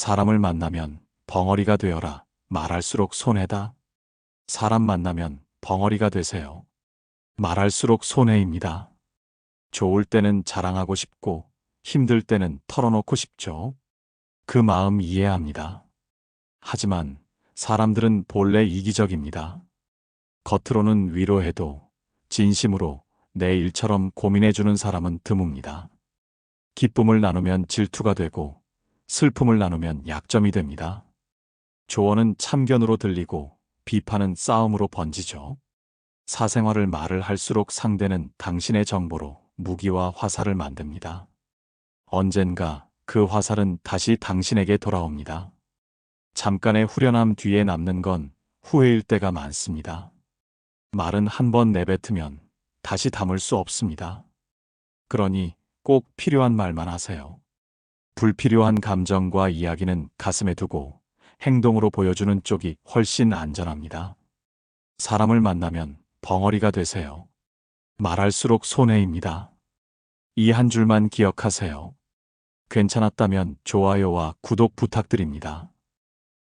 사람을 만나면 벙어리가 되어라. 말할수록 손해다. 사람 만나면 벙어리가 되세요. 말할수록 손해입니다. 좋을 때는 자랑하고 싶고 힘들 때는 털어놓고 싶죠. 그 마음 이해합니다. 하지만 사람들은 본래 이기적입니다. 겉으로는 위로해도 진심으로 내 일처럼 고민해주는 사람은 드뭅니다. 기쁨을 나누면 질투가 되고 슬픔을 나누면 약점이 됩니다. 조언은 참견으로 들리고 비판은 싸움으로 번지죠. 사생활을 말을 할수록 상대는 당신의 정보로 무기와 화살을 만듭니다. 언젠가 그 화살은 다시 당신에게 돌아옵니다. 잠깐의 후련함 뒤에 남는 건 후회일 때가 많습니다. 말은 한 번 내뱉으면 다시 담을 수 없습니다. 그러니 꼭 필요한 말만 하세요. 불필요한 감정과 이야기는 가슴에 두고 행동으로 보여주는 쪽이 훨씬 안전합니다. 사람을 만나면 벙어리가 되세요. 말할수록 손해입니다. 이 한 줄만 기억하세요. 괜찮았다면 좋아요와 구독 부탁드립니다.